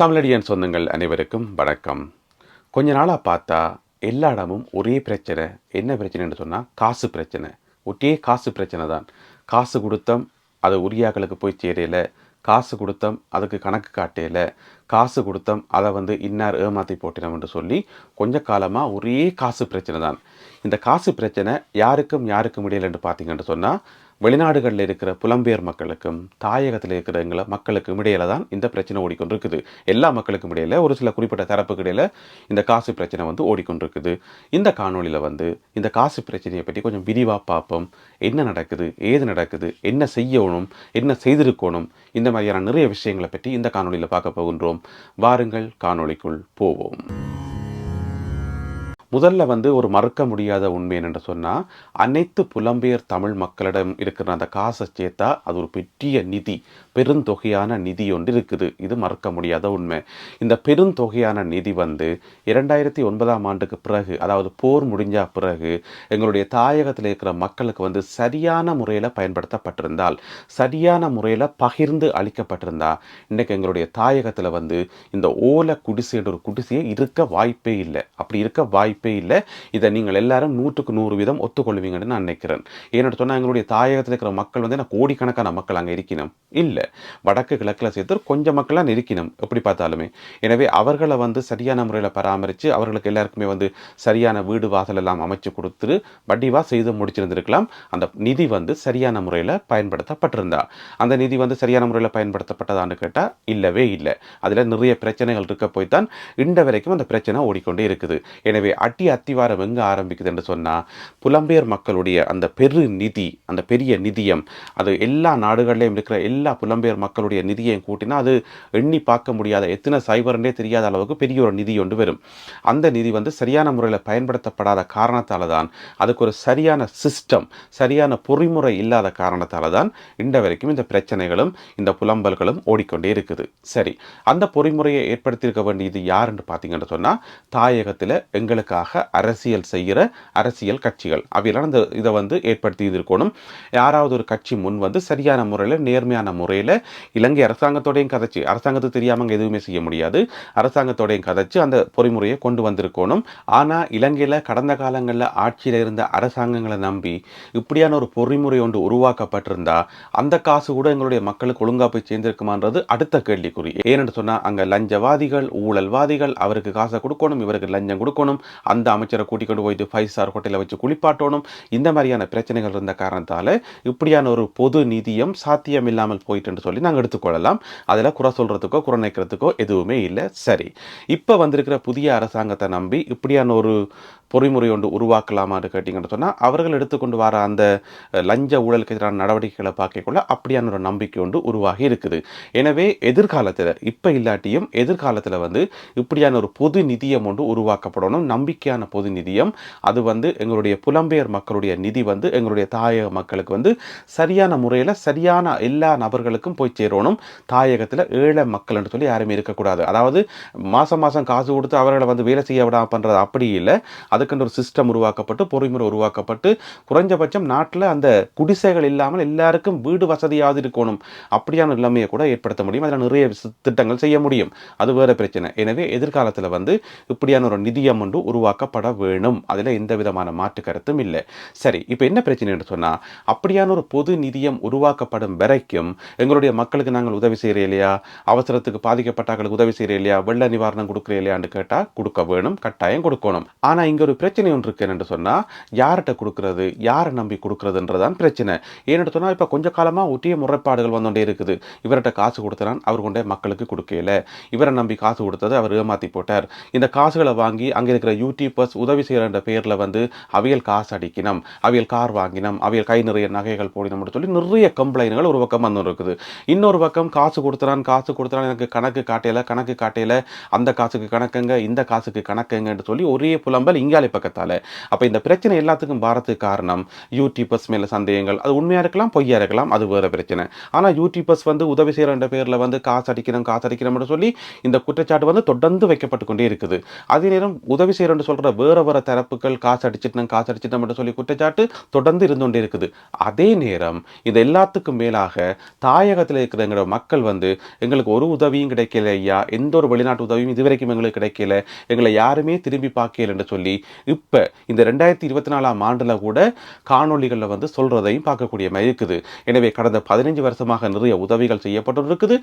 தமிழடியன் சொந்தங்கள் அனைவருக்கும் வணக்கம். கொஞ்ச நாளாக பார்த்தா எல்லா இடமும் ஒரே பிரச்சனை. என்ன பிரச்சனைன்னு சொன்னால் காசு பிரச்சனை. ஒரே காசு பிரச்சனை தான். காசு கொடுத்தோம் அது உரியாக்களுக்கு போய் சேரையில் காசு கொடுத்தோம் அதுக்கு கணக்கு காட்டையில் காசு கொடுத்தோம் அதை வந்து இன்னார் ஏமாற்றி போட்டினோம்னு சொல்லி கொஞ்ச காலமாக ஒரே காசு பிரச்சனை தான். இந்த காசு பிரச்சனை யாருக்கும் யாருக்கும் இடையிலன்னு பார்த்தீங்கன்னு சொன்னால் வெளிநாடுகளில் இருக்கிற புலம்பெயர் மக்களுக்கும் தாயகத்தில் இருக்கிற எங்களை மக்களுக்கும் இடையில தான் இந்த பிரச்சனை ஓடிக்கொண்டிருக்குது. எல்லா மக்களுக்கும் இடையில ஒரு சில குறிப்பிட்ட தரப்புக்கு இடையில இந்த காசு பிரச்சனை வந்து ஓடிக்கொண்டிருக்குது. இந்த காணொலியில் வந்து இந்த காசு பிரச்சனையை பற்றி கொஞ்சம் விரிவாக பார்ப்போம். என்ன நடக்குது? ஏது நடக்குது? என்ன செய்யணும்? என்ன செய்திருக்கணும்? இந்த மாதிரியான நிறைய விஷயங்களை பற்றி இந்த காணொலியில் பார்க்க போகின்றோம். வாருங்கள் காணொளிக்குள் போவோம். முதல்ல வந்து ஒரு மறுக்க முடியாத உண்மை என்னென்று சொன்னால் அனைத்து புலம்பெயர் தமிழ் மக்களிடம் இருக்கிற அந்த காசை சேர்த்தா அது ஒரு பெரிய நிதி பெருந்தொகையான நிதி ஒன்று இருக்குது. இது மறுக்க முடியாத உண்மை. இந்த பெருந்தொகையான நிதி வந்து இரண்டாயிரத்தி ஒன்பதாம் ஆண்டுக்கு பிறகு அதாவது போர் முடிஞ்ச பிறகு எங்களுடைய தாயகத்தில் இருக்கிற மக்களுக்கு வந்து சரியான முறையில் பயன்படுத்தப்பட்டிருந்தால் சரியான முறையில் பகிர்ந்து அளிக்கப்பட்டிருந்தா இன்றைக்கு எங்களுடைய தாயகத்தில் வந்து இந்த ஓலை குடிசைன்ற ஒரு குடிசையை இருக்க வாய்ப்பே இல்லை. அப்படி இருக்க வாய்ப்பு இல்லை. இதை நீங்கள் எல்லாரும் நூற்றுக்கு நூறு வீதம் ஒத்துக்கொள்வீங்கன்னு நான் நினைக்கிறேன். ஏன்னு சொன்னால் எங்களுடைய தாயகத்தில் இருக்கிற மக்கள் வந்து நான் கோடிக்கணக்கான மக்கள் அங்கே இருக்கணும்? இல்லை. வடக்கு கிழக்கில் சேர்த்து கொஞ்சம் மக்களாக இருக்கணும் எப்படி பார்த்தாலுமே. எனவே அவர்களை வந்து சரியான முறையில் பராமரித்து அவர்களுக்கு எல்லாருக்குமே வந்து சரியான வீடு வாசல் எல்லாம் அமைச்சு கொடுத்து வடிவாக செய்து முடிச்சிருந்திருக்கலாம். அந்த நிதி வந்து சரியான முறையில் பயன்படுத்தப்பட்டிருந்தா. அந்த நிதி வந்து சரியான முறையில் பயன்படுத்தப்பட்டதான்னு கேட்டால் இல்லவே இல்லை. அதில் நிறைய பிரச்சனைகள் இருக்க போய் தான் இன்ற வரைக்கும் அந்த பிரச்சனை ஓடிக்கொண்டே இருக்குது. எனவே அட்டி அத்திவாரம் எங்கே ஆரம்பிக்குது என்று சொன்னால் புலம்பெயர் மக்களுடைய அந்த பெரு நிதி அந்த பெரிய நிதியம் அது எல்லா நாடுகள்லேயும் இருக்கிற எல்லா புலம்பெயர் மக்களுடைய நிதியையும் கூட்டினா அது எண்ணி பார்க்க முடியாத எத்தனை சைபர்ன்றே தெரியாத அளவுக்கு பெரிய ஒரு நிதி ஒன்று வரும். அந்த நிதி வந்து சரியான முறையில் பயன்படுத்தப்படாத காரணத்தால் தான் அதுக்கு ஒரு சரியான சிஸ்டம் சரியான பொறிமுறை இல்லாத காரணத்தால் தான் இன்ற வரைக்கும் இந்த பிரச்சனைகளும் இந்த புலம்பல்களும் ஓடிக்கொண்டே இருக்குது. சரி அந்த பொறிமுறையை ஏற்படுத்தியிருக்க வேண்டியது யாருன்னு பார்த்தீங்கன்னு சொன்னால் தாயகத்தில் எங்களுக்காக அரசியல் செய்கிற அரசியல் கட்சிகள். அவையெல்லாம் இந்த இதை வந்து ஏற்படுத்தி இருக்கணும் யாராவது ஒரு கட்சி முன் வந்து சரியான முறையில் நேர்மையான முறையில் இலங்கை அரசாங்கத்தோடையும் கதைச்சு அரசாங்கத்துக்கு தெரியாமல் அங்கே எதுவுமே செய்ய முடியாது. அரசாங்கத்தோடையும் கதைச்சு அந்த பொறிமுறையை கொண்டு வந்திருக்கணும். ஆனால் இலங்கையில் கடந்த காலங்களில் ஆட்சியில் இருந்த அரசாங்கங்களை நம்பி இப்படியான ஒரு பொறிமுறை ஒன்று உருவாக்கப்பட்டிருந்தா அந்த காசு கூட எங்களுடைய மக்களுக்கு ஒழுங்கா போய் சேர்ந்திருக்குமான்றது அடுத்த கேள்விக்குறி. ஏன்னு சொன்னால் அங்கே லஞ்சவாதிகள் ஊழல்வாதிகள் அவருக்கு காசை கொடுக்கணும் இவருக்கு லஞ்சம் கொடுக்கணும். அந்த அமைச்சரை கூட்டிக் கொண்டு ஃபைவ் ஸ்டார் ஹோட்டலில் வச்சு குளிப்பாட்டணும். இந்த மாதிரியான பிரச்சனைகள் இருந்த காரணத்தால் இப்படியான ஒரு பொது நிதியம் சாத்தியம் இல்லாமல் போயிட்டுன்னு சொல்லி நாங்கள் எடுத்துக்கொள்ளலாம் அதில் குறை சொல்கிறதுக்கோ குறை நினைக்கிறதுக்கோ எதுவுமே இல்லை. சரி. இப்போ வந்திருக்கிற புதிய அரசாங்கத்தை நம்பி இப்படியான ஒரு பொறிமுறை ஒன்று உருவாக்கலாமான்னு கேட்டிங்கன்னு சொன்னால் அவர்கள் எடுத்துக்கொண்டு வர அந்த லஞ்ச ஊழலுக்கு எதிரான நடவடிக்கைகளை பார்க்கக்குள்ள அப்படியான ஒரு நம்பிக்கை ஒன்று உருவாகி இருக்குது. எனவே எதிர்காலத்தில் இப்போ இல்லாட்டியும் எதிர்காலத்தில் வந்து இப்படியான ஒரு பொது நிதியம் ஒன்று உருவாக்கப்படணும். நம்பிக்கையான பொது நிதியம். அது வந்து எங்களுடைய புலம்பெயர் மக்களுடைய நிதி வந்து எங்களுடைய தாயக மக்களுக்கு வந்து சரியான முறையில் சரியான எல்லா நபர்களுக்கும் போய் சேரணும். தாயகத்தில் ஏழை மக்கள்னு சொல்லி யாருமே இருக்கக்கூடாது. அதாவது மாதம் மாதம் காசு கொடுத்து அவர்களை வந்து வேலை செய்ய விடாமல் பண்ணுறது அப்படி இல்லை. அதுக்குன்ற ஒரு சிஸ்டம் உருவாக்கப்பட்டு பொறிமுறை உருவாக்கப்பட்டு குறைஞ்சபட்சம் நாட்டில் அந்த குடிசைகள் இல்லாமல் எல்லாருக்கும் வீடு வசதியாவது இருக்கணும். அப்படியான நிலைமையை கூட ஏற்படுத்த முடியும். அதில் நிறைய திட்டங்கள் செய்ய முடியும். அது வேறு பிரச்சனை. எனவே எதிர்காலத்தில் வந்து இப்படியான ஒரு நிதியம் ஒன்று உருவாக்கப்பட வேணும். அதில் எந்த விதமான மாற்று கருத்தும் இல்லை. சரி இப்போ என்ன பிரச்சனைன்னு சொன்னால் அப்படியான ஒரு பொது நிதியம் உருவாக்கப்படும் வரைக்கும் எங்களுடைய மக்களுக்கு நாங்கள் உதவி செய்கிறோம் இல்லையா? அவசரத்துக்கு பாதிக்கப்பட்டாக்களுக்கு உதவி செய்கிறோம் இல்லையா? வெள்ள நிவாரணம் கொடுக்குறோம் இல்லையான்னு கேட்டால் கொடுக்க வேணும். கட்டாயம் கொடுக்கணும். ஆனால் இங்கே ஒரு பிரச்சனை ஒன்று இருக்கு என்று சொன்னால் யார்கிட்ட கொடுக்கறது யாரை நம்பி கொடுக்கறதுன்றதான் பிரச்சனை. ஏன்னு சொன்னால் இப்போ கொஞ்ச காலமாக ஒட்டிய முறைப்பாடுகள் வந்துகிட்டே இருக்குது. இவர்கிட்ட காசு கொடுத்தனான் அவர் கொண்டே மக்களுக்கு கொடுக்கல. இவரை நம்பி காசு கொடுத்தது அவர் ஏமாத்தி போட்டார். இந்த காசுகளை வாங்கி அங்கே இருக்கிற யூடியூபர்ஸ் உதவி செய்கிற பேரில் வந்து அவியல் காசு அடிக்கணும் அவியல் கார் வாங்கினோம் அவியல் கை நிறைய நகைகள் போடினோம்னு சொல்லி நிறைய கம்ப்ளைண்ட்கள் ஒரு பக்கம் வந்து இருக்குது. இன்னொரு பக்கம் காசு கொடுத்துறான் காசு கொடுத்துறான் எனக்கு கணக்கு காட்டையில கணக்கு காட்டையில அந்த காசுக்கு கணக்குங்க இந்த காசுக்கு கணக்குங்கன்னு சொல்லி ஒரே புலம்பல் இங்கே எதிராளி பக்கத்தால. அப்ப இந்த பிரச்சனை எல்லாத்துக்கும் வாரத்துக்கு காரணம் யூடியூபர்ஸ் மேல சந்தேகங்கள். அது உண்மையாக இருக்கலாம் பொய்யா இருக்கலாம் அது வேற பிரச்சனை. ஆனால் யூடியூபர்ஸ் வந்து உதவி செய்கிற பேரில் வந்து காசு அடிக்கணும் காசு அடிக்கணும்னு சொல்லி இந்த குற்றச்சாட்டு வந்து தொடர்ந்து வைக்கப்பட்டு கொண்டே இருக்குது. அதே நேரம் உதவி செய்யறோம்னு சொல்கிற வேறு வேறு தரப்புகள் காசு அடிச்சிட்டோம் காசு அடிச்சிட்டோம் சொல்லி குற்றச்சாட்டு தொடர்ந்து இருந்து கொண்டே இருக்குது. அதே நேரம் இது எல்லாத்துக்கும் மேலாக தாயகத்தில் இருக்கிற எங்களோட மக்கள் வந்து எங்களுக்கு ஒரு உதவியும் கிடைக்கல ஐயா எந்த ஒரு வெளிநாட்டு உதவியும் இதுவரைக்கும் எங்களுக்கு கிடைக்கல எங்களை யாருமே திரும்பி பார்க்கலன்னு சொல்லி இப்போ இந்த ரெண்டாயிரத்தி இருபத்தி நாலாம் ஆண்டில் கூட காணொளிகளில் வந்து சொல்கிறதையும் பார்க்கக்கூடிய மாதிரி இருக்குது. எனவே கடந்த பதினஞ்சு வருஷமாக நிறைய உதவிகள் செய்யப்பட்டு இருக்குது.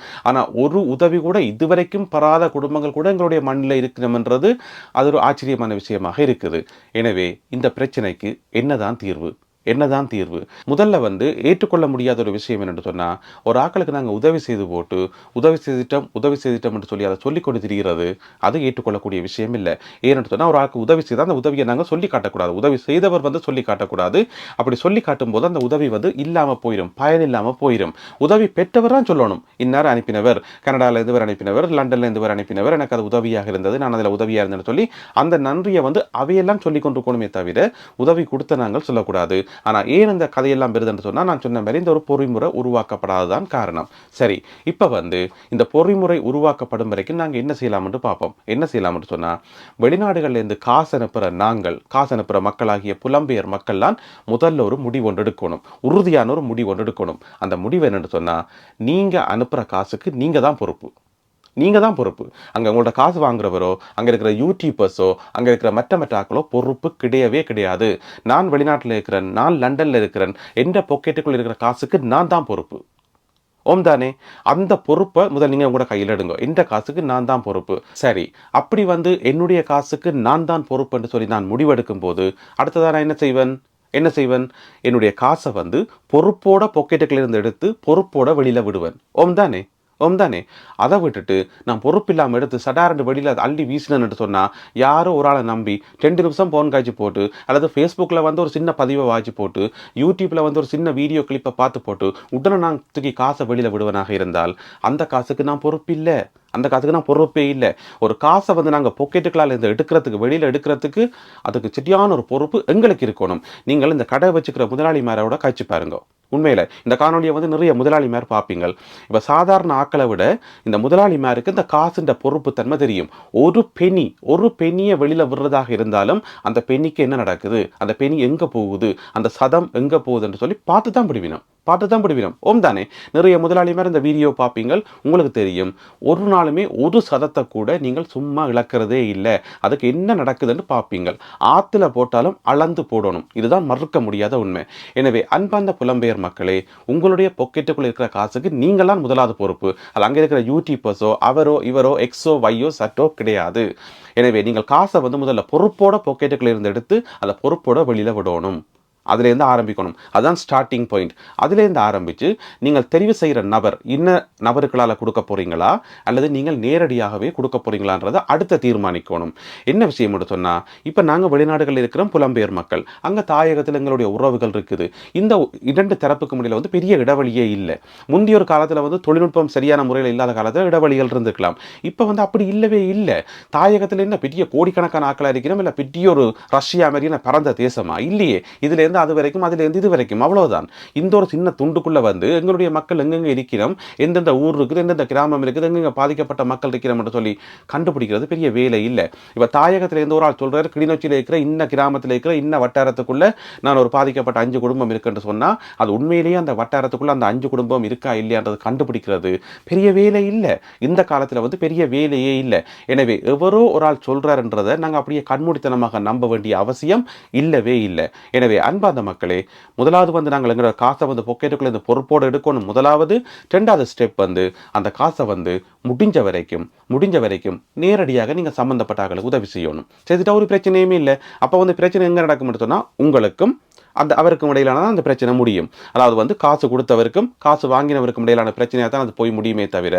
ஒரு உதவி கூட இதுவரைக்கும் பெறாத குடும்பங்கள் கூட எங்களுடைய மண்ணில் இருக்கணும்ன்றது அது ஒரு ஆச்சரியமான விஷயமாக இருக்குது. எனவே இந்த பிரச்சனைக்கு என்னதான் தீர்வு? என்னதான் தீர்வு? முதல்ல வந்து ஏற்றுக்கொள்ள முடியாத ஒரு விஷயம் என்னென்னு சொன்னால் ஒரு ஆக்களுக்கு நாங்கள் உதவி செய்து போட்டு உதவி செய்திட்டம் உதவி செய்திட்டம் என்று சொல்லி அதை சொல்லிக் கொண்டு திரிகிறது அது ஏற்றுக்கொள்ளக்கூடிய விஷயம் இல்லை. ஏன்னு சொன்னால் ஒரு ஆளுக்கு உதவி செய்தால் அந்த உதவியை நாங்கள் சொல்லி காட்டக்கூடாது. உதவி செய்தவர் வந்து சொல்லி காட்டக்கூடாது. அப்படி சொல்லி காட்டும் போது அந்த உதவி வந்து இல்லாமல் போயிடும் பயன் இல்லாமல் போயிடும் உதவி பெற்றவர் தான் சொல்லணும். இன்னார் அனுப்பினவர் கனடாவில் இருந்து இவர் அனுப்பினவர் லண்டன்ல இருந்து வர அனுப்பினவர் எனக்கு அது உதவியாக இருந்தது நான் அதில் உதவியாக இருந்தேன்னு சொல்லி அந்த நன்றியை வந்து அவையெல்லாம் சொல்லி கொண்டு போகணுமே தவிர உதவி கொடுத்த நாங்கள் சொல்லக்கூடாது. ஆனால் ஏன் இந்த கதையெல்லாம் வருதுன்னு சொன்னால் நான் சொன்ன மாதிரி இந்த ஒரு பொறிமுறை உருவாக்கப்படாததான் காரணம். சரி இப்போ வந்து இந்த பொறிமுறை உருவாக்கப்படும் வரைக்கும் நாங்கள் என்ன செய்யலாம்னு பார்ப்போம். என்ன செய்யலாம்னு சொன்னால் வெளிநாடுகள்லேருந்து காசு அனுப்புகிற நாங்கள் காசு அனுப்புகிற மக்களாகிய புலம்பெயர் மக்கள்லாம் முதல்ல ஒரு முடிவு ஒன்று எடுக்கணும். உறுதியான ஒரு முடிவு ஒன்று எடுக்கணும். அந்த முடிவு என்னென்னு சொன்னால் நீங்கள் அனுப்புகிற காசுக்கு நீங்கள் தான் பொறுப்பு. நீங்கள் தான் பொறுப்பு. அங்கே உங்கள்ட்ட காசு வாங்குறவரோ அங்கே இருக்கிற யூடியூபர்ஸோ அங்கே இருக்கிற மற்ற மற்ற ஆக்களோ பொறுப்பு கிடையவே கிடையாது. நான் வெளிநாட்டில் இருக்கிறேன் நான் லண்டனில் இருக்கிறேன் எந்த பொக்கெட்டுக்குள் இருக்கிற காசுக்கு நான் தான் பொறுப்பு. ஓம் தானே? அந்த பொறுப்பை முதல் நீங்கள் உங்களோட கையில் எடுங்க. இந்த காசுக்கு நான் தான் பொறுப்பு. சரி அப்படி வந்து என்னுடைய காசுக்கு நான் தான் பொறுப்புன்னு சொல்லி நான் முடிவெடுக்கும் போது அடுத்ததாக நான் என்ன செய்வேன்? என்ன செய்வேன்? என்னுடைய காசை வந்து பொறுப்போட பொக்கெட்டுகளிலிருந்து இருந்து எடுத்து பொறுப்போட வெளியில் விடுவேன். ஓம் தானே? தானே அதை விட்டுட்டு நான் பொறுப்பில்லாமல் எடுத்து சடாரண்டு வெளியில் அள்ளி வீசினேன்னு சொன்னால் யாரோ ஒரு ஆளை நம்பி ரெண்டு நிமிஷம் ஃபோன் காய்ச்சி போட்டு அல்லது ஃபேஸ்புக்கில் வந்து ஒரு சின்ன பதிவை வாய்ச்சி போட்டு யூடியூப்பில் வந்து ஒரு சின்ன வீடியோ கிளிப்பை பார்த்து போட்டு உடனே நான் தூக்கி காசை வெளியில் விடுவனாக இருந்தால் அந்த காசுக்கு நான் பொறுப்பில்லை அந்த காசுக்கு நான் பொறுப்பே இல்லை. ஒரு காசை வந்து நாங்கள் பொக்கெட்டுக்களால் இந்த எடுக்கிறதுக்கு வெளியில் எடுக்கிறதுக்கு அதுக்கு சரியான ஒரு பொறுப்பு எங்களுக்கு இருக்கணும். நீங்கள் இந்த கடை வச்சுக்கிற முதலாளிமாரோட காய்ச்சி பாருங்க. உண்மையில் இந்த காணொலியை வந்து நிறைய முதலாளிமார் பார்ப்பீங்க இப்போ சாதாரண ஆக்களை விட இந்த முதலாளிமாருக்கு இந்த காசுன்ற பொறுப்பு தன்மை தெரியும். ஒரு பெனி ஒரு பெனியை வெளியில் விடுறதாக இருந்தாலும் அந்த பெனிக்கு என்ன நடக்குது? அந்த பெனி எங்கே போகுது? அந்த சதம் எங்கே போகுதுன்னு சொல்லி பார்த்து தான் பிடிவினோம் பார்த்து தான் பிடிவினோம் ஓம் தானே. நிறைய முதலாளிமார் இந்த வீடியோ பார்ப்பீங்க உங்களுக்கு தெரியும். ஒரு நாளுமே ஒரு சதத்தை கூட நீங்கள் சும்மா இழக்கிறதே இல்லை. அதுக்கு என்ன நடக்குதுன்னு பார்ப்பீங்க ஆற்றுல போட்டாலும் அளந்து போடணும். இதுதான் மறுக்க முடியாத உண்மை. எனவே அன்பார்ந்த புலம்பெயர் மக்களே உங்களுடைய பொக்கெட்டுக்குள்ள இருக்கிற காசுக்கு நீங்களாம் முதலாவது பொறுப்பு. அது அங்கே இருக்கிற யூடியூபர்ஸோ அவரோ இவரோ எக்ஸோ வையோ சட்டோ கிடையாது. எனவே நீங்கள் காசை வந்து முதல்ல பொறுப்போட பொக்கெட்டுக்குள்ள இருந்து எடுத்து அதை பொறுப்போட வெளியில விடணும். அதுலேருந்து ஆரம்பிக்கணும். அதுதான் ஸ்டார்டிங் பாயிண்ட் அதுலேருந்து ஆரம்பித்து நீங்கள் தெரிவு செய்கிற நபர் இன்ன நபர்களால் கொடுக்க போகிறீங்களா அல்லது நீங்கள் நேரடியாகவே கொடுக்க போகிறீங்களான்றதை அடுத்த தீர்மானிக்கணும். என்ன விஷயம் சொன்னால் இப்போ நாங்கள் வெளிநாடுகளில் இருக்கிற புலம்பெயர் மக்கள். அங்கே தாயகத்தில் எங்களுடைய உறவுகள் இருக்குது. இந்த இரண்டு தரப்புக்கு முடியல வந்து பெரிய இடைவெளியே இல்லை. முந்தைய ஒரு காலத்தில் வந்து தொழில்நுட்பம் சரியான முறையில் இல்லாத காலத்தில் இடைவெளிகள் இருந்திருக்கலாம். இப்போ வந்து அப்படி இல்லவே இல்லை. தாயகத்தில் என்ன பெரிய கோடிக்கணக்கான ஆக்களாக இருக்கிறோம்? இல்லை பெரிய ஒரு ரஷ்யா மாதிரியான பரந்த தேசமா? இல்லையே. இதுலேருந்து அது வரைக்கும் அதிலிருந்து இது வரைக்கும். அவ்வளவுதான். இந்த ஒரு சின்ன துண்டுக்குள்ள வந்து எங்களுடைய மக்கள் எங்கெங்கே இருக்கிறோம் எந்தெந்த ஊர் இருக்குது எந்தெந்த கிராமம் இருக்குது எங்கெங்கே பாதிக்கப்பட்ட மக்கள் என்று சொல்லி கண்டுபிடிக்கிறது பெரிய வேலை இல்லை. இப்போ தாயகத்தில் இருந்து ஒரு ஆள் சொல்கிறார் கிளிநொச்சியில் இருக்கிற இன்ன கிராமத்தில் இருக்கிற இன்ன வட்டாரத்துக்குள்ள நான் ஒரு பாதிக்கப்பட்ட அஞ்சு குடும்பம் இருக்குன்னு சொன்னால் அது உண்மையிலேயே அந்த வட்டாரத்துக்குள்ள அந்த அஞ்சு குடும்பம் இருக்கா இல்லையான்றது கண்டுபிடிக்கிறது பெரிய வேலை இல்லை. இந்த காலத்தில் வந்து பெரிய வேலையே இல்லை. எனவே எவரோ ஒரு ஆள் சொல்றாருன்றதை நாங்கள் அப்படியே கண்மூடித்தனமாக நம்ப வேண்டிய அவசியம் இல்லவே இல்லை. எனவே அன்பார்ந்த மக்களே முதலாவது வந்து நாங்கள் எங்களோட காசை வந்து பொக்கெட்டுக்குள்ள இந்த பொறுப்போடு எடுக்கணும். முதலாவது ரெண்டாவது ஸ்டெப் வந்து அந்த காசை வந்து முடிஞ்ச வரைக்கும் முடிஞ்ச வரைக்கும் நேரடியாக நீங்கள் சம்மந்தப்பட்ட ஆட்களுக்கு உதவி செய்யணும். செய்துட்டா ஒரு பிரச்சனையுமே இல்லை. அப்போ வந்து பிரச்சனை எங்கே நடக்கும்னு சொன்னால் உங்களுக்கும் அந்த அவருக்கும் இடையிலான அந்த பிரச்சனை முடியும். அதாவது வந்து காசு கொடுத்தவருக்கும் காசு வாங்கினவருக்கும் இடையிலான பிரச்சனையாக தான் அது போய் முடியுமே தவிர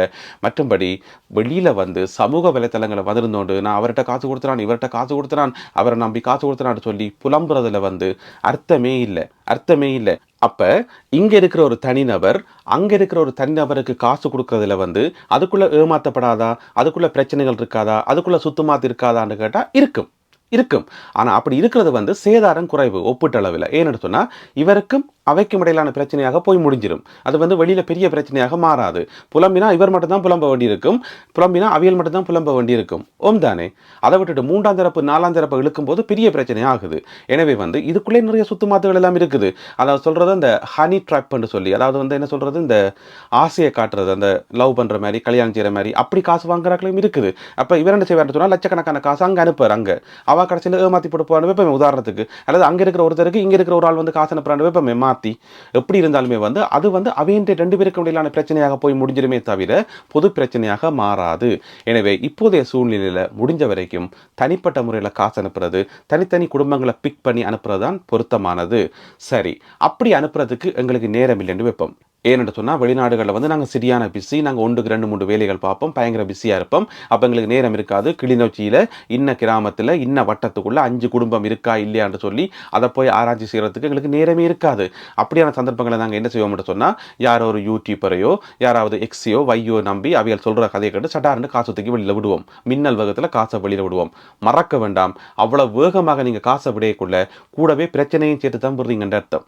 மற்றும்படி வெளியில் வந்து சமூக வலைத்தளங்களை வந்திருந்தோண்டு நான் அவர்கிட்ட காசு கொடுத்துறான் இவர்கிட்ட காசு கொடுத்துறான் அவரை நம்பி காசு கொடுத்துறான்னு சொல்லி புலம்புறதுல வந்து அர்த்தமே இல்லை அர்த்தமே இல்லை. அப்போ இங்கே இருக்கிற ஒரு தனிநபர் அங்கே இருக்கிற ஒரு தனிநபருக்கு காசு கொடுக்குறதுல வந்து அதுக்குள்ளே ஏமாற்றப்படாதா அதுக்குள்ளே பிரச்சனைகள் இருக்காதா? அதுக்குள்ளே சுத்தமாத்து இருக்காதான்னு கேட்டால் இருக்கும். இருக்கும். ஆனால் அப்படி இருக்கிறது வந்து சேதாரம் குறைவு ஒப்பீட்டளவில். ஏன்னு சொன்னால் இவருக்கும் அவைக்கும் இடையிலான பிரச்சனையாக போய் முடிஞ்சிடும் அது வந்து வெளியில் பெரிய பிரச்சனையாக மாறாது. புலம்பினா இவர் மட்டும்தான் புலம்ப வேண்டியிருக்கும். புலம்பினா அவியல் மட்டும்தான் புலம்ப வேண்டியிருக்கும். ஓம் தானே. அதை விட்டுட்டு மூன்றாம் தரப்பு நாலாம் தரப்பு இழுக்கும்போது பெரிய பிரச்சனை ஆகுது. எனவே வந்து இதுக்குள்ளே நிறைய சுத்துமாத்துகள் எல்லாம் இருக்குது. அதாவது சொல்கிறது அந்த ஹனி ட்ராப்னு சொல்லி அதாவது வந்து என்ன சொல்கிறது இந்த ஆசையை காட்டுறது அந்த லவ் பண்ணுற மாதிரி கல்யாணம் செய்கிற மாதிரி அப்படி காசு வாங்குறாக்களும் இருக்குது. அப்போ இவர் என்ன செய்வார்னு சொன்னால் லட்சக்கணக்கான காசு அங்கே அனுப்புறார் அங்கே. அவள் கடைசியில் ஏமாற்றி போட்டு போகிற வைப்போமே உதாரணத்துக்கு. அல்லது அங்கே இருக்கிற ஒருத்தருக்கு இங்கே இருக்கிற ஒரு ஆள் வந்து காசு அனுப்புறான்னு வைப்போமே மாற்றி எப்படி இருந்தாலுமே வந்து அது வந்து அவையின்ற ரெண்டு பேருக்கு இடையிலான பிரச்சனையாக போய் முடிஞ்சிருமே தவிர பொது பிரச்சனையாக மாறாது. எனவே இப்போதைய சூழ்நிலையில் முடிஞ்ச வரைக்கும் தனிப்பட்ட முறையில் காசு அனுப்புறது தனித்தனி குடும்பங்களை பிக் பண்ணி அனுப்புறது தான் பொருத்தமானது. சரி அப்படி அனுப்புறதுக்கு எங்களுக்கு நேரம் இல்லைன்னு வைப்போம். ஏன்னு சொன்னால் வெளிநாடுகளில் வந்து நாங்கள் சரியான பிஸி நாங்கள் ஒன்றுக்கு ரெண்டு மூணு வேலைகள் பார்ப்போம் பயங்கர பிஸியாக இருப்போம். அப்போ எங்களுக்கு நேரம் இருக்காது. கிளிநொச்சியில் இன்ன கிராமத்தில் இன்ன வட்டத்துக்குள்ளே அஞ்சு குடும்பம் இருக்கா இல்லையான்னு சொல்லி அதை போய் ஆராய்ச்சி செய்கிறதுக்கு எங்களுக்கு நேரமே இருக்காது. அப்படியான சந்தர்ப்பங்களை நாங்கள் என்ன செய்வோம்னு சொன்னால் யாரோ ஒரு யூடியூபரையோ யாராவது எக்ஸியோ வையோ நம்பி அவைகள் சொல்கிற கதையை கேட்டு சட்டார்னு காசு தூக்கி வெளியில் விடுவோம். மின்னல் வேகத்தில் காசை வெளியில் விடுவோம். மறக்க வேண்டாம். அவ்வளோ வேகமாக நீங்கள் காசை விடையக்குள்ள கூடவே பிரச்சனையும் சேர்த்து தான் விடுறீங்கன்ற அர்த்தம்.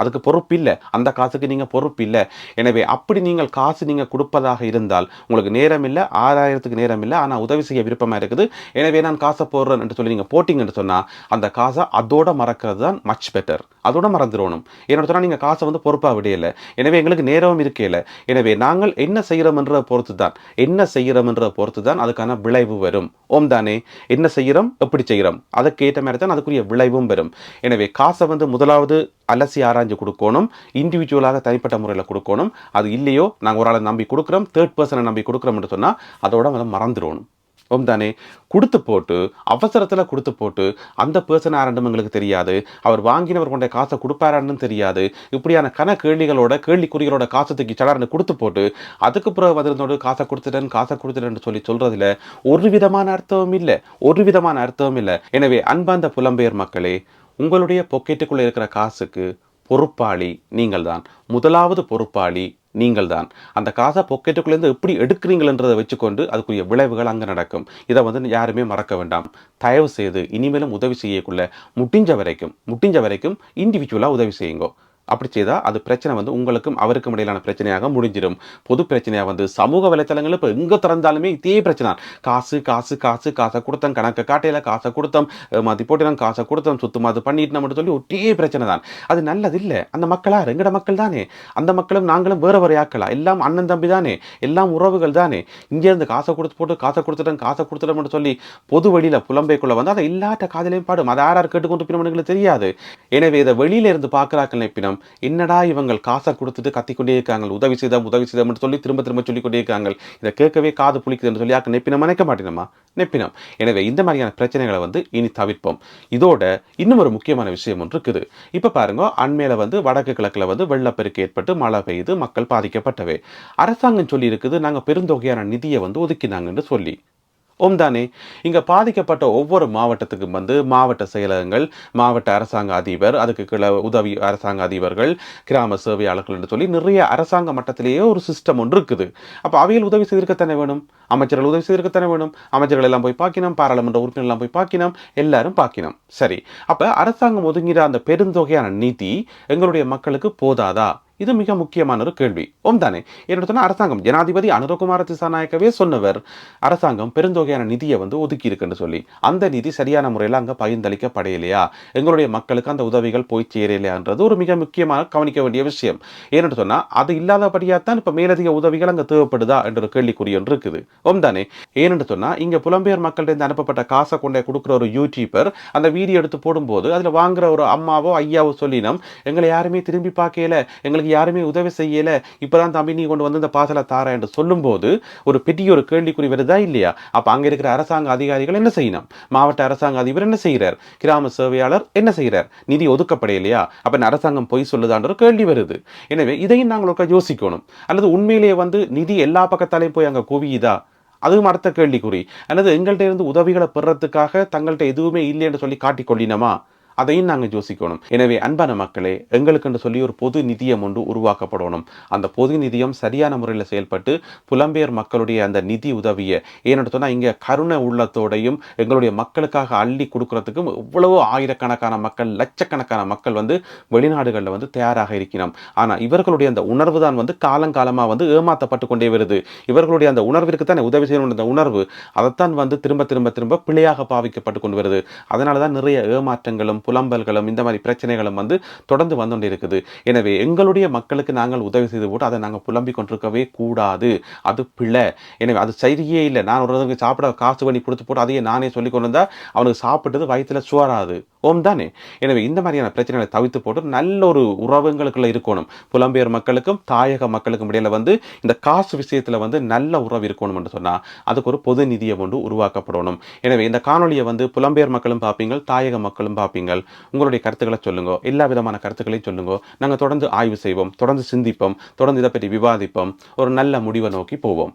அதுக்கு பொறுப்பு இல்லை அந்த காசுக்கு நீங்கள் பொறுப்பு இல்லை எனவே அப்படி நீங்கள் காசு நீங்கள் கொடுப்பதாக இருந்தால் உங்களுக்கு நேரம் இல்லை ஆறாயிரத்துக்கு நேரம் இல்லை ஆனால் உதவி செய்ய விருப்பமாக இருக்குது. எனவே நான் காசை போடுறேன் என்று சொல்லி நீங்கள் போட்டிங்கன்னு சொன்னால் அந்த காசை அதோட மறக்கிறது தான் மச் பெட்டர் அதோட மறந்துடணும். என்னோட சொன்னால் நீங்கள் காசை வந்து பொறுப்பாக விடையலை. எனவே எங்களுக்கு நேரமும் இருக்கையில எனவே நாங்கள் என்ன செய்கிறோம்ன்ற பொறுத்து தான் என்ன செய்கிறோம்ன்றதை பொறுத்து தான் அதுக்கான விளைவு வரும். ஓம் தானே. என்ன செய்கிறோம் எப்படி செய்கிறோம் அதுக்கு ஏற்ற மாதிரி தான் அதுக்குரிய விளைவும் வரும். எனவே காசை வந்து முதலாவது அலசி ஆராய்ஞ்சு கொடுக்கணும். இண்டிவிஜுவலாக தனிப்பட்ட முறையில் கொடுக்கணும். அது இல்லையோ நாங்கள் ஒரு ஆளை நம்பி கொடுக்குறோம் தேர்ட் பர்சனை நம்பி கொடுக்குறோம்னு சொன்னால் அதோட வந்து மறந்துடணும் ஓம் தானே? கொடுத்து போட்டு அவசரத்தில் கொடுத்து போட்டு அந்த பர்சன் ஆரண்டும் எங்களுக்கு தெரியாது. அவர் வாங்கினவர் கொண்ட காசை கொடுப்பாரான்னு தெரியாது. இப்படியான கன கேள்விகளோட கேள்விக்குறிகளோட காசை தூக்கி சடார்னு கொடுத்து போட்டு அதுக்கு பிறகு வந்திருந்தோடு காசை கொடுத்துட்டேன் காசை கொடுத்துட்டேன்னு சொல்லி சொல்றதுல ஒரு விதமான அர்த்தமும் இல்லை. ஒரு விதமான அர்த்தமும் இல்லை. எனவே அன்பாந்த புலம்பெயர் மக்களே உங்களுடைய பொக்கெட்டுக்குள்ளே இருக்கிற காசுக்கு பொறுப்பாளி நீங்கள்தான். முதலாவது பொறுப்பாளி நீங்கள்தான். அந்த காசை பொக்கெட்டுக்குள்ளேருந்து எப்படி எடுக்கிறீங்களன்றதை வச்சுக்கொண்டு அதுக்குரிய விளைவுகள் அங்கே நடக்கும். இதை வந்து யாருமே மறக்க வேண்டாம். தயவு செய்து இனிமேலும் உதவி செய்யக்குள்ள முடிஞ்ச வரைக்கும் முடிஞ்ச வரைக்கும் இண்டிவிஜுவலாக உதவி செய்யுங்க. அப்படி செய்தால் அது பிரச்சனை வந்து உங்களுக்கும் அவருக்கும் இடையிலான பிரச்சனையாக முடிஞ்சிடும். பொது பிரச்சனையாக வந்து சமூக வலைத்தளங்கள் இப்போ எங்கே திறந்தாலுமே இதே பிரச்சனை தான். காசு காசு காசு காசை கொடுத்தோம் கணக்கு காட்டையில் காசை கொடுத்தோம் மதி போட்டு காசை கொடுத்தோம் சுத்தமாக அது பண்ணிட்டு நம்ம சொல்லி ஒட்டே பிரச்சனை தான். அது நல்லது இல்லை அந்த மக்களா? எங்கட மக்கள் தானே? அந்த மக்களும் நாங்களும் வேறு வேறு ஆக்களா? எல்லாம் அண்ணன் தம்பி தானே? எல்லாம் உறவுகள் தானே? இங்கேருந்து காசை கொடுத்து போட்டு காசை கொடுத்துட்டோம் காசை கொடுத்துட்டோம்னு சொல்லி பொது வழியில் புலம்பைக்குள்ள வந்து அதை இல்லாட்ட காதலையும் பாடும். அதை யார் யார் கேட்டுக்கொண்டு பின்னவனுங்களுக்கு தெரியாது. எனவே இதை வெளியில இருந்து பார்க்குறாக்கள் நினைப்பினம் என்னடா இவங்கள் காசை கொடுத்துட்டு கத்திக்கொண்டே இருக்காங்க உதவி செய்தம் உதவி செய்தம்னு சொல்லி திரும்ப திரும்ப சொல்லிக்கொண்டே இருக்காங்க இதை கேட்கவே காது புளிக்குதுன்னு சொல்லி ஆக்க நினைப்பினம் நினைக்க மாட்டேனமா நெப்பினம். எனவே இந்த மாதிரியான பிரச்சனைகளை வந்து இனி தவிர்ப்போம். இதோட இன்னும் ஒரு முக்கியமான விஷயம் ஒன்று இருக்குது. இப்போ பாருங்க அண்மையில வந்து வடக்கு கிழக்கில் வந்து வெள்ளப்பெருக்கு ஏற்பட்டு மழை பெய்து மக்கள் பாதிக்கப்பட்டவை. அரசாங்கம் சொல்லி இருக்குது நாங்கள் பெருந்தொகையான நிதியை வந்து ஒதுக்கினாங்கன்னு சொல்லி. ஓம் தானே. இங்கே பாதிக்கப்பட்ட ஒவ்வொரு மாவட்டத்துக்கும் வந்து மாவட்ட செயலகங்கள் மாவட்ட அரசாங்க அதிபர் அதுக்கு கீழே உதவி அரசாங்க அதிபர்கள் கிராம சேவையாளர்கள் என்று சொல்லி நிறைய அரசாங்க மட்டத்திலேயே ஒரு சிஸ்டம் ஒன்று இருக்குது. அப்போ அவையில் உதவி செய்திருக்கத்தானே வேணும்? அமைச்சர்கள் உதவி செய்திருக்கத்தானே வேணும்? அமைச்சர்கள் எல்லாம் போய் பார்க்கினோம் பாராளுமன்ற உறுப்பினர் எல்லாம் போய் பார்க்கினோம் எல்லாரும் பார்க்கினோம் சரி. அப்போ அரசாங்கம் ஒதுங்கிற அந்த பெருந்தொகையான நிதி எங்களுடைய மக்களுக்கு போதாதா? இது மிக முக்கியமான ஒரு கேள்வி. ஓம் தானே. என்னோட அரசாங்கம் ஜனாதிபதி அனுரகுமார திசாநாயக்கவே சொன்னவர் அரசாங்கம் பெருந்தொகையான நிதியை வந்து ஒதுக்கி இருக்குன்னு சொல்லி அந்த நிதி சரியான முறையில் அங்கே பகிர்ந்தளிக்கப்படையிலையா? எங்களுடைய மக்களுக்கு அந்த உதவிகள் போய் சேரலையான்றது ஒரு மிக முக்கியமாக கவனிக்க வேண்டிய விஷயம். ஏன்னு சொன்னால் அது இல்லாதபடியாக தான் இப்போ மேலதிக உதவிகள் அங்கே தேவைப்படுதா என்ற ஒரு கேள்விக்குறி ஒன்று இருக்குது. ஓம் தானே. ஏன்னு சொன்னால் இங்கே புலம்பெயர் மக்கள்கிட்ட அனுப்பப்பட்ட காசை கொண்டே கொடுக்குற ஒரு யூடியூபர் அந்த வீடியோ எடுத்து போடும்போது அதில் வாங்குற ஒரு அம்மாவோ ஐயாவோ சொல்லினோம் எங்களை யாருமே திரும்பி பார்க்கல எங்களுக்கு யாருமே உதவி செய்யல. இப்பதான் தம்பி நீ கொண்டு வந்து இந்த பாசலை தார என்று சொல்லும்போது ஒரு பெரிய ஒரு கேள்விக்குறி வருதா இல்லையா? அப்போ அங்கே இருக்கிற அரசாங்க அதிகாரிகள் என்ன செய்யணும்? மாவட்ட அரசாங்க அதிபர் என்ன செய்கிறார் கிராம சேவையாளர் என்ன செய்கிறார் நிதி ஒதுக்கப்படையிலையா அப்போ இந்த அரசாங்கம் பொய் சொல்லுதான்ற கேள்வி வருது. எனவே இதையும் நாங்கள் ஒருக்கா யோசிக்கணும். அல்லது உண்மையிலேயே வந்து நிதி எல்லா பக்கத்தாலையும் போய் அங்க குவியுதா? அதுவும் அடுத்த கேள்விக்குறி. அல்லது எங்கள்கிட்ட இருந்து உதவிகளை பெறத்துக்காக தங்கள்கிட்ட எதுவுமே இல்லை என்று சொல்லி காட்டிக்கொள்ளினமா அதையும் நாங்கள் யோசிக்கணும். எனவே அன்பான மக்களே எங்களுக்கென்று சொல்லி ஒரு பொது நிதியம் ஒன்று உருவாக்கப்படணும். அந்த பொது நிதியம் சரியான முறையில் செயல்பட்டு புலம்பெயர் மக்களுடைய அந்த நிதி உதவியை ஏன்னு சொன்னால் இங்கே கருணை உள்ளத்தோடையும் எங்களுடைய மக்களுக்காக அள்ளி கொடுக்கறதுக்கும் இவ்வளவோ ஆயிரக்கணக்கான மக்கள் லட்சக்கணக்கான மக்கள் வந்து வெளிநாடுகளில் வந்து தயாராக இருக்கிறோம். ஆனால் இவர்களுடைய அந்த உணர்வு தான் வந்து காலங்காலமாக வந்து ஏமாற்றப்பட்டு கொண்டே வருது. இவர்களுடைய அந்த உணர்விற்கு தான் உதவி செய்யணும் அந்த உணர்வு அதைத்தான் வந்து திரும்ப திரும்ப திரும்ப பிழையாக பாவிக்கப்பட்டு கொண்டு வருது. அதனால தான் நிறைய ஏமாற்றங்களும் புலம்பல்களும் இந்த மாதிரி பிரச்சனைகளும் வந்து தொடர்ந்து வந்து இருக்குது எனவே எங்களுடைய மக்களுக்கு நாங்கள் உதவி செய்து போட்டு அதை நாங்கள் புலம்பிக் கொண்டிருக்கவே கூடாது. அது பிழை. எனவே அது சரியே இல்லை. நான் ஒருத்தருக்கு சாப்பிட காசு பண்ணி கொடுத்து போட்டு அதையே நானே சொல்லி கொண்டு வந்தால் அவனுக்கு சாப்பிட்டது வயிற்றுல சுவராது ஓம் தானே? எனவே இந்த மாதிரியான பிரச்சனைகளை தவிர்த்து போட்டு நல்ல ஒரு உறவுங்களுக்குள்ள இருக்கணும். புலம்பெயர் மக்களுக்கும் தாயக மக்களுக்கும் இடையில வந்து இந்த காசு விஷயத்தில் வந்து நல்ல உறவு இருக்கணும் என்று சொன்னால் அதுக்கு ஒரு பொது நிதியை கொண்டு உருவாக்கப்படணும். எனவே இந்த காணொலியை வந்து புலம்பெயர் மக்களும் பார்ப்பீங்க தாயக மக்களும் பார்ப்பீங்க. உங்களுடைய கருத்துக்களை சொல்லுங்க. எல்லா விதமான கருத்துக்களையும் சொல்லுங்க. நாங்கள் தொடர்ந்து ஆய்வு செய்வோம் தொடர்ந்து சிந்திப்போம் தொடர்ந்து இதை பற்றி விவாதிப்போம். ஒரு நல்ல முடிவை நோக்கி போவோம்.